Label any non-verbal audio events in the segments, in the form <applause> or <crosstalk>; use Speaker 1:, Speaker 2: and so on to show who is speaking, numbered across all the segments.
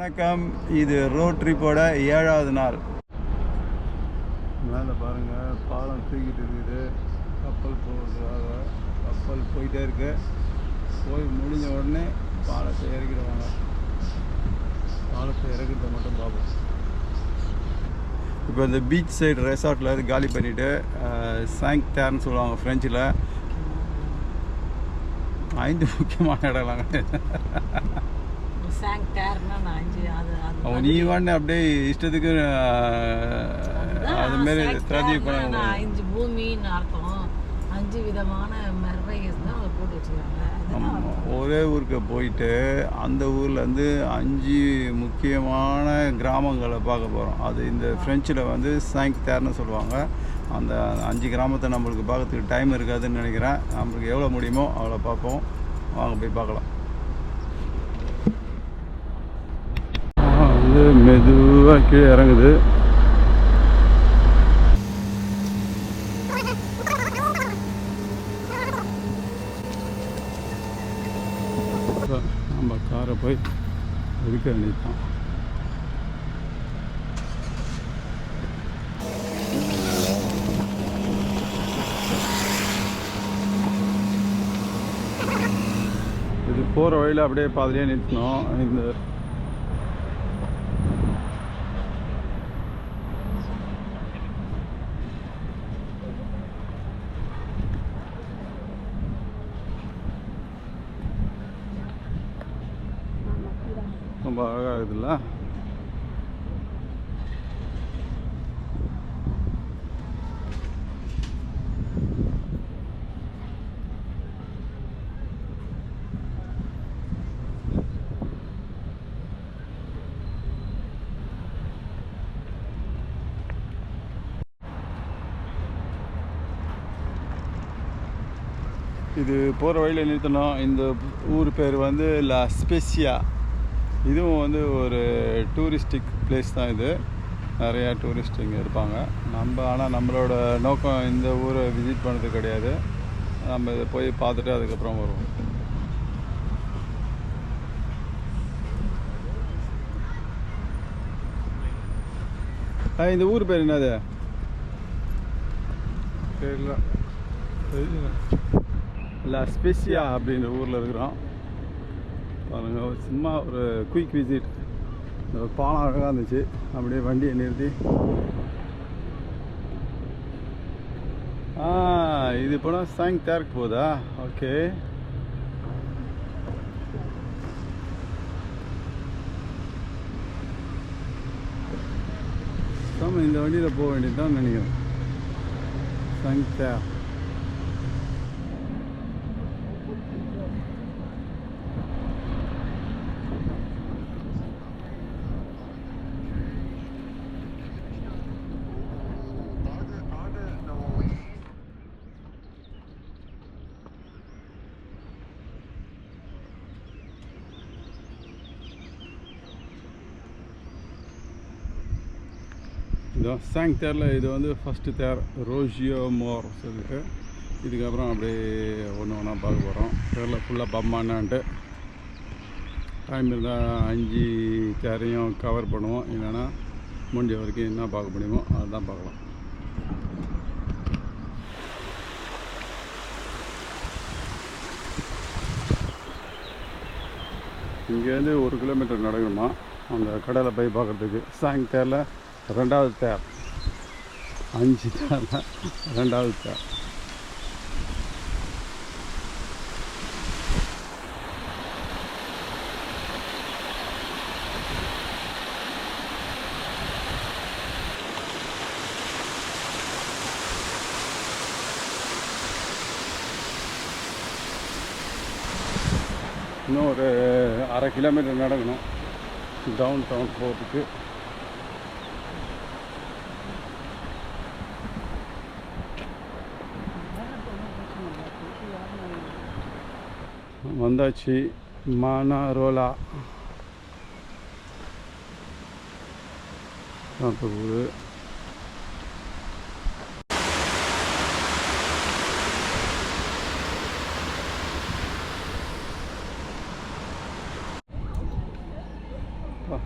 Speaker 1: வணக்கம். இது ரோட் ட்ரிப்போட ஏழாவது நாள். மேலே பாருங்கள் பாலம் தூக்கிட்டு இருக்குது. கப்பல் போகிறதுக்காக கப்பல் போயிட்டே இருக்கு. போய் முடிஞ்ச உடனே பாலத்தை இறக்கிடுவாங்க. பாலத்தை இறக்கிறத மட்டும் பார்ப்போம். இப்போ இந்த பீச் சைடு ரெசார்ட்டில் இருந்து காலி பண்ணிவிட்டு சாங்க் தேர்னு சொல்லுவாங்க ஃப்ரெஞ்சில் ஐந்து முக்கியமான இடம்லாங்க.
Speaker 2: சாங்டார்னா
Speaker 1: நீ வாண்டு அப்படியே இஷ்டத்துக்கு அது மாரி
Speaker 2: sanctuary
Speaker 1: திராஜி
Speaker 2: னா
Speaker 1: பண்ண
Speaker 2: நான் அஞ்சு பூமின்னு அர்த்தம் அஞ்சு விதமான மெர்வைஸ் தான் அதை போட்டு வச்சுருக்காங்க அதுதான்
Speaker 1: ஆமா. ஒரே ஊருக்கு போயிட்டு அந்த ஊர்லேருந்து அஞ்சு முக்கியமான கிராமங்களை பார்க்க போகிறோம் அது இந்த ஃப்ரெஞ்சில் வந்து சாங்க் தேர்னு சொல்லுவாங்க. அந்த அஞ்சு கிராமத்தை நம்மளுக்கு பார்க்கறதுக்கு டைம் இருக்காதுன்னு நினைக்கிறேன். நம்மளுக்கு எவ்வளோ முடியுமோ அவ்வளோ பார்ப்போம். வாங்க போய் பார்க்கலாம். வந்து மெதுவாக கீழே இறங்குது. நம்ம காரை போய் எடுக்க வேண்டியதுதான். இது போகிற வழியில் அப்படியே பாதிலே நிறுத்தணும். இந்த ஆகுதுல்ல? இது போகிற வழியில் நிறுத்தணும். இந்த ஊர் பேர் வந்து லா ஸ்பெசியா. இதுவும் வந்து ஒரு டூரிஸ்டிக் பிளேஸ் தான் இது. நிறையா டூரிஸ்ட் இங்கே இருப்பாங்க. நம்ம ஆனால் நம்மளோட நோக்கம் இந்த ஊரை விசிட் பண்ணது கிடையாது. நம்ம இதை போய் பார்த்துட்டு அதுக்கப்புறம் வருவோம். ஆ, இந்த ஊர் பேர் என்னது? தெரியல. தெரியல லா ஸ்பெசியா அப்படின்ற ஊரில் இருக்கிறோம். பாருங்கள் சும்மா ஒரு குயிக் விசிட் பாலம் அழகாக இருந்துச்சு. அப்படியே வண்டியை நிறுத்தி. ஆ இது போனால் சாங் தேர்க்கு போகுதா ஓகே ஆமாம் இந்த வண்டியில் போக வேண்டியது தான் நினைக்கிறேன் சங்கா இதோ சாங் தேரில் இது வந்து ஃபஸ்ட்டு தேர் ரோஷியோ மோர் சொல்லிட்டு. இதுக்கப்புறம் அப்படியே ஒன்று ஒன்றா பார்க்க போகிறோம் தேரில் ஃபுல்லாக பம்மானான்ட்டு டைம் இருந்தால் அஞ்சு தேரையும் கவர் பண்ணுவோம். இல்லைன்னா முடிஞ்ச வரைக்கும் என்ன பார்க்க முடியுமோ அதுதான் பார்க்கலாம். இங்கேருந்து ஒரு கிலோமீட்டர் நடக்கணுமா? அந்த கடையில் போய் பார்க்குறதுக்கு. சாங் தேரில் ரெண்டாவது தேர். அஞ்சு தேர். ரெண்டாவது தேர். இன்னும் ஒரு அரை கிலோமீட்டர் நடக்கணும். டவுன் டவுன் போகிறதுக்கு வந்தாச்சு. மானாரோலா அந்த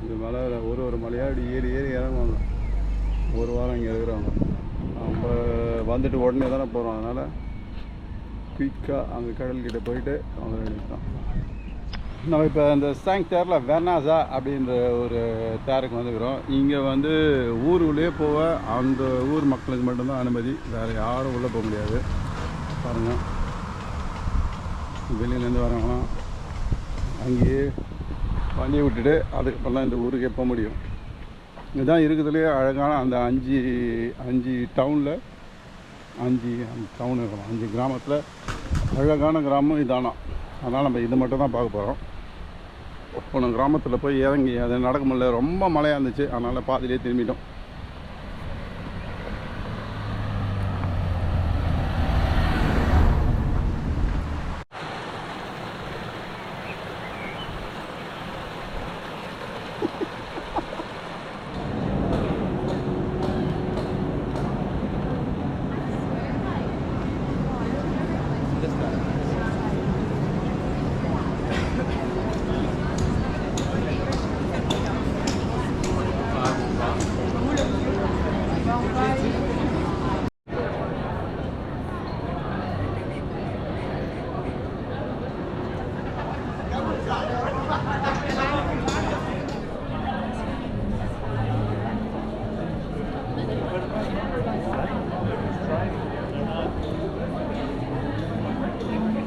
Speaker 1: இந்த மலை ஒரு ஒரு மலையாக ஏறி ஏறி இறங்குவாங்க. ஒரு வாரம் இங்கே இருக்கிறவங்க. நம்ம வந்துட்டு உடனே தானே போகிறோம் அதனால் குயிக்காக அங்கே கடல்கிட்ட போயிட்டு அவங்க வேண்டியதுதான் நம்ம இப்போ இந்த சாங் தேரில் வெர்னாசா அப்படின்ற ஒரு தேருக்கு வந்துக்கிறோம் இங்கே வந்து ஊருக்குள்ளேயே போக அந்த ஊர் மக்களுக்கு மட்டும்தான் அனுமதி. வேறு யாரும் உள்ளே போக முடியாது. பாருங்கள் வெளியிலேருந்து வரவங்களாம் அங்கேயே பண்ணி விட்டுட்டு அதுக்கப்புறம் தான் இந்த ஊருக்கே போக முடியும். இதுதான் இருக்கிறதுலே அழகான அந்த அஞ்சு அஞ்சு டவுனில் அஞ்சு அந்த டவுன் இருக்கலாம் அஞ்சு கிராமத்தில் அழகான கிராமம் இதானா? அதனால் நம்ம இது மட்டும் தான் பார்க்க போகிறோம் போன கிராமத்தில் போய் இறங்கி அது நடக்க முடியல ரொம்ப மழையாக இருந்துச்சு. அதனால் பாதிலே திரும்பிட்டோம்.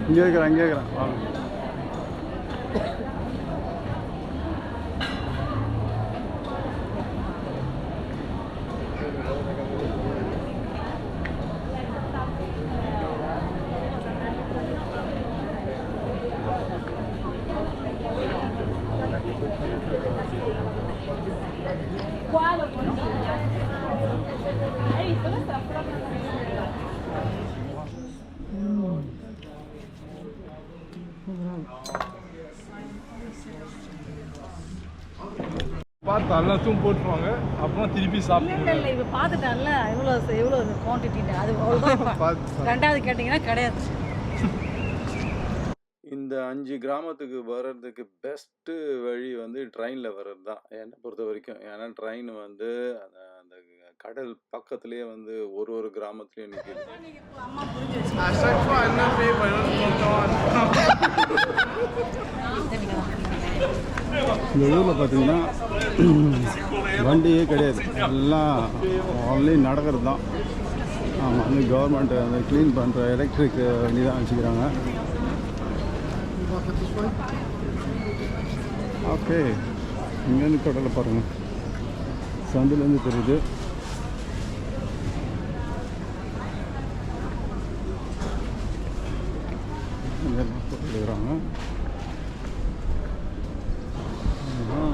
Speaker 1: இங்கே இருக்கிறேன் இங்கே இருக்கிறேன். வாங்க
Speaker 3: பார்த்து எல்லாத்தையும் போட்டுருவாங்க. அப்புறம் திருப்பி
Speaker 2: இல்லை
Speaker 3: சாப்பிடுவாங்க
Speaker 2: இல்லை இப்போ பார்த்துட்டான்ல. எவ்வளோ எவ்வளோ குவான்டிட்டின்னு அது <laughs> ரெண்டாவது கேட்டிங்கன்னா கிடையாது.
Speaker 1: இந்த அஞ்சு கிராமத்துக்கு வர்றதுக்கு பெஸ்ட்டு வழி வந்து ட்ரெயினில் வர்றது தான். என்னை பொறுத்த வரைக்கும். ஏன்னா ட்ரெயின் வந்து அந்த அந்த கடல் பக்கத்துலேயே வந்து ஒரு ஒரு கிராமத்துலேயும் நிற்கிது இந்த ஊரில் பார்த்தீங்கன்னா வண்டியே கிடையாது. எல்லாம் ஆன்லைன் நடக்கிறது தான். ஆமாம் வந்து கவர்மெண்ட் அந்த க்ளீன் பண்ணுற எலக்ட்ரிக் வண்டி தான் வச்சுக்கிறாங்க. ஓகே இங்கேருந்து கடலை பாருங்கள் சந்திலேருந்து தெரியுது. இங்கெல்லாம் போட்டுக்கிறாங்க எடுக்கிறாங்க ஆஹா.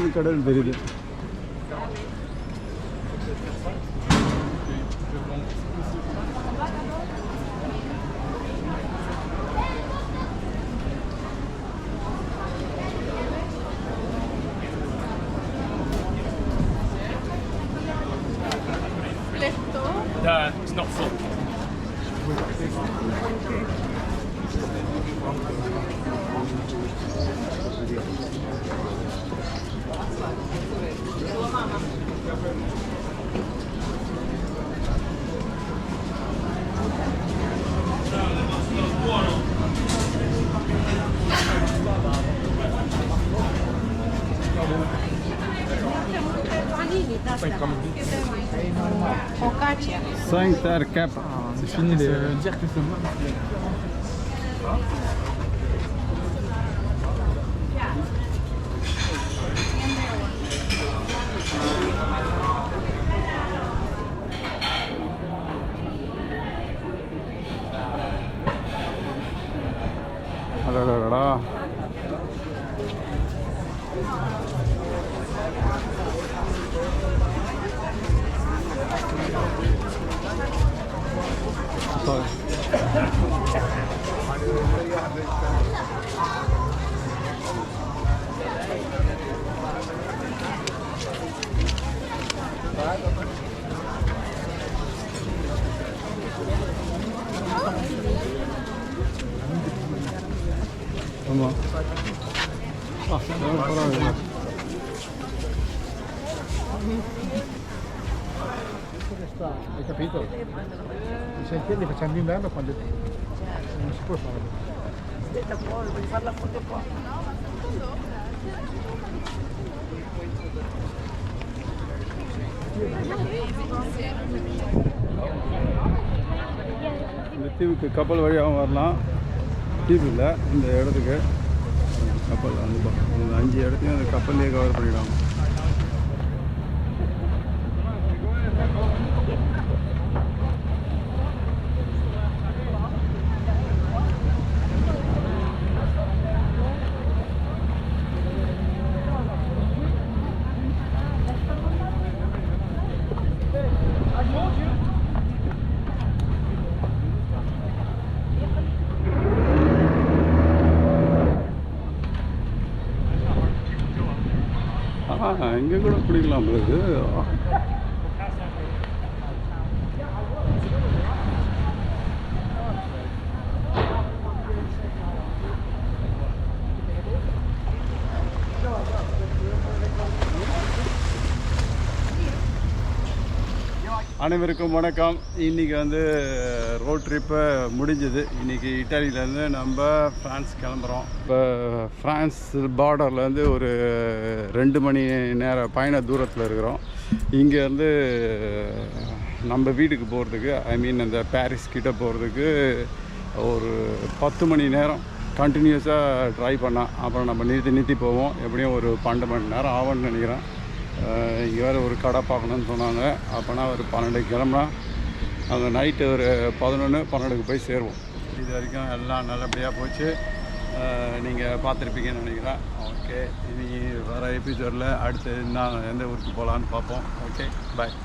Speaker 1: இங்கேருந்து கடல் தெரியுது
Speaker 3: Yeah,
Speaker 1: En cap.
Speaker 3: C'est fini les. Ça dire que c'est
Speaker 1: ah ஆமாம் ஆ பரவாயில்ல
Speaker 4: Hai capito? Mi senti facciamo d'inverno quando non si può fare.
Speaker 1: இந்த தீவுக்கு கப்பல் வழியாகவும் வரலாம் தீவு இல்லை. இந்த இடத்துக்கு கப்பல் வந்து அஞ்சு இடத்தையும் அந்த கப்பல்லையே கவர் பண்ணிவிடுவாங்க ஆஹா இங்கே கூட பிடிக்கலாம் உங்களுக்கு அனைவருக்கும் வணக்கம். இன்றைக்கி வந்து ரோட் ட்ரிப்பு முடிஞ்சுது. இன்றைக்கி இட்டாலியிலேருந்து நம்ம ஃப்ரான்ஸ் கிளம்புறோம். இப்போ ஃப்ரான்ஸ் பார்டர்லேருந்து ஒரு ரெண்டு மணி நேர பயண தூரத்தில் இருக்கிறோம். இங்கேருந்து நம்ம வீட்டுக்கு போகிறதுக்கு ஐ மீன் அந்த பாரிஸ் கிட்ட போகிறதுக்கு ஒரு பத்து மணி நேரம் கண்டினியூஸாக ட்ரை பண்ணால் அப்புறம் நம்ம நிறுத்தி நிறுத்தி போவோம். எப்படியும் ஒரு பன்னெண்டு மணி நேரம் ஆகும்னு நினைக்கிறேன். இங்கே வேறு ஒரு கடை பார்க்கணுன்னு சொன்னாங்க. அப்போனா ஒரு பன்னெண்டு கிளம்புனா அங்கே நைட்டு ஒரு பதினொன்று பன்னெண்டுக்கு போய் சேருவோம். இது வரைக்கும் எல்லாம் நல்லபடியாக போச்சு. நீங்கள் பார்த்துருப்பீங்கன்னு நினைக்கிறேன். ஓகே இனி வர எபிசோடில் அடுத்து நான் எந்த ஊருக்கு போகலான்னு பார்ப்போம். Okay bye